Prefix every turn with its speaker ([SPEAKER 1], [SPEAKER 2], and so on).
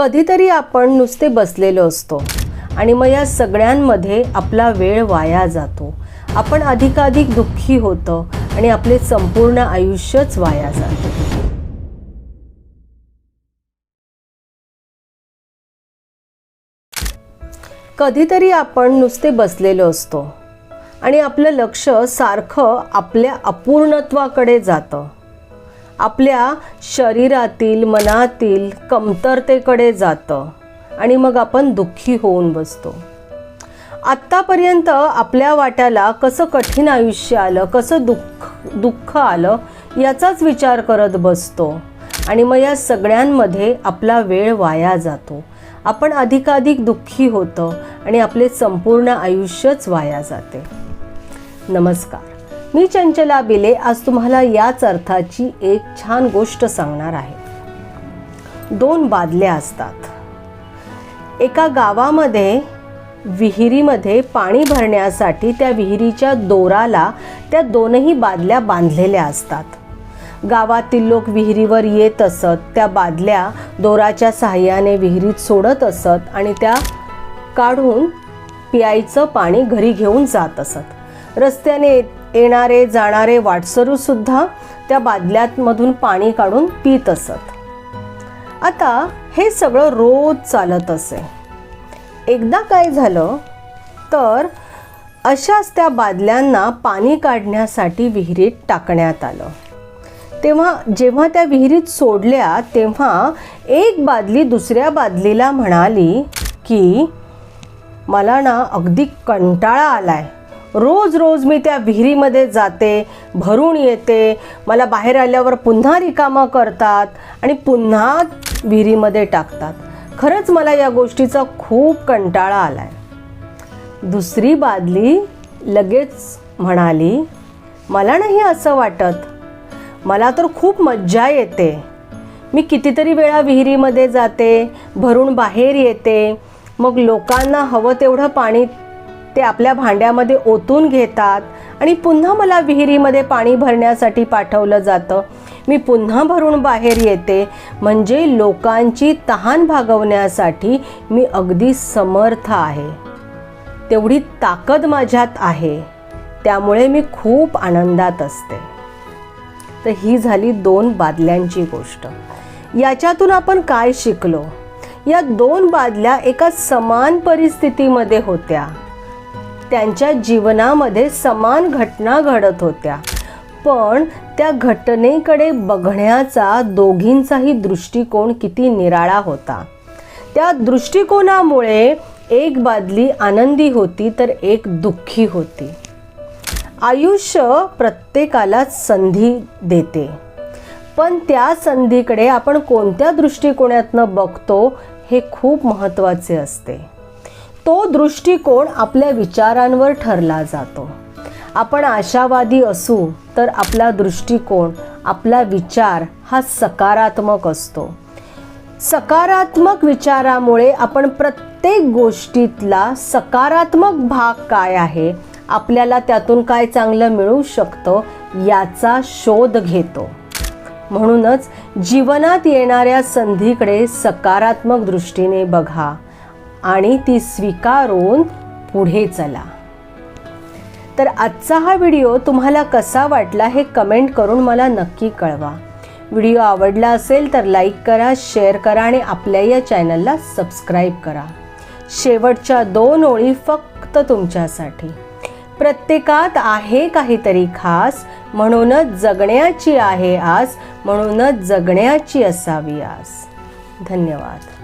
[SPEAKER 1] कधीतरी आपण नुसते बसलेलो असतो आणि मग या सगळ्यांमध्ये आपला वेळ वाया जातो. आपण अधिकाधिक दुःखी होतं आणि आपले संपूर्ण आयुष्यच वाया जातं. कधीतरी आपण नुसते बसलेलो असतो आणि आपलं लक्ष सारखं आपल्या अपूर्णत्वाकडे जातं. आपल्या शरीरातील मनातील कमतरतेकडे जातं आणि मग आपण दुःखी होऊन बसतो. आत्तापर्यंत आपल्या वाट्याला कसं कठीण आयुष्य आलं कसं दुःख दुःख आलं याचाच विचार करत बसतो आणि मग या सगळ्यांमध्ये आपला वेळ वाया जातो. आपण अधिकाधिक दुःखी होतं आणि आपले संपूर्ण आयुष्यच वाया जाते. नमस्कार. मी चंचला बिले आज तुम्हाला याच अर्थाची एक छान गोष्ट सांगणार आहे. दोन बादल्या असतात. एका गावामध्ये विहिरीमध्ये पाणी भरण्यासाठी त्या विहिरीच्या दोराला त्या दोनही बादल्या बांधलेल्या असतात. गावातील लोक विहिरीवर येत असत त्या बादल्या दोराच्या सहाय्याने विहिरीत सोडत असत आणि त्या काढून प्यायचं पाणी घरी घेऊन जात असत. रस्त्याने येणारे जाणारे वाटसरूसुद्धा त्या बादल्यातमधून पाणी काढून पित असत. आता हे सगळं रोज चालत असे. एकदा काय झालं तर अशाच त्या बादल्यांना पाणी काढण्यासाठी विहिरीत टाकण्यात आलं. तेव्हा जेव्हा त्या विहिरीत सोडल्या तेव्हा एक बादली दुसऱ्या बादलीला म्हणाली की मला ना अगदी कंटाळा आला आहे रोज रोज मी त्या विहिरीमध्ये जाते भरून येते मला बाहेर आल्यावर पुन्हा रिकामा करतात आणि पुन्हा विहिरीमध्ये टाकतात. खरंच मला या गोष्टीचा खूप कंटाळा आला आहे दुसरी बादली लगेच म्हणाली मला नाही असं वाटत. मला तर खूप मज्जा येते. मी कितीतरी वेळा विहिरीमध्ये जाते भरून बाहेर येते. मग लोकांना हवं तेवढं पाणी ते आपल्या भांड्यामध्ये ओतून घेतात आणि पुन्हा मला विहिरीमध्ये पाणी भरण्यासाठी पाठवलं जातं. मी पुन्हा भरून बाहेर येते. म्हणजे लोकांची तहान भागवण्यासाठी मी अगदी समर्थ आहे. तेवढी ताकद माझ्यात आहे. त्यामुळे मी खूप आनंदात असते. तर ही झाली दोन बादल्यांची गोष्ट. याच्यातून आपण काय शिकलो? या दोन बादल्या एका समान परिस्थितीमध्ये होत्या. त्यांच्या जीवनामध्ये समान घटना घडत होत्या. पण त्या घटनेकडे बघण्याचा दोघींचाही दृष्टिकोन किती निराळा होता. त्या दृष्टिकोनामुळे एक बादली आनंदी होती तर एक दुःखी होती. आयुष्य प्रत्येकाला संधी देते. पण त्या संधीकडे आपण कोणत्या दृष्टिकोनातनं बघतो हे खूप महत्त्वाचे असते. तो दृष्टिकोन आपल्या विचारांवर ठरला जातो. आपण आशावादी असू तर आपला दृष्टिकोन आपला विचार हा सकारात्मक असतो. सकारात्मक विचारामुळे आपण प्रत्येक गोष्टीतला सकारात्मक भाग काय आहे आपल्याला त्यातून काय चांगलं मिळू शकतं याचा शोध घेतो. म्हणूनच जीवनात येणाऱ्या संधीकडे सकारात्मक दृष्टीने बघा. आणि ती स्वीकारून पुढे चला. तर आजचा हा व्हिडिओ तुम्हाला कसा वाटला हे कमेंट करून मला नक्की कळवा. व्हिडिओ आवडला असेल तर लाईक करा शेअर करा आणि आपल्या या चॅनलला सबस्क्राईब करा. शेवटच्या दोन ओळी फक्त तुमच्यासाठी. प्रत्येकात आहे काहीतरी खास म्हणूनच जगण्याची आहे आस म्हणूनच जगण्याची असावी आस. धन्यवाद.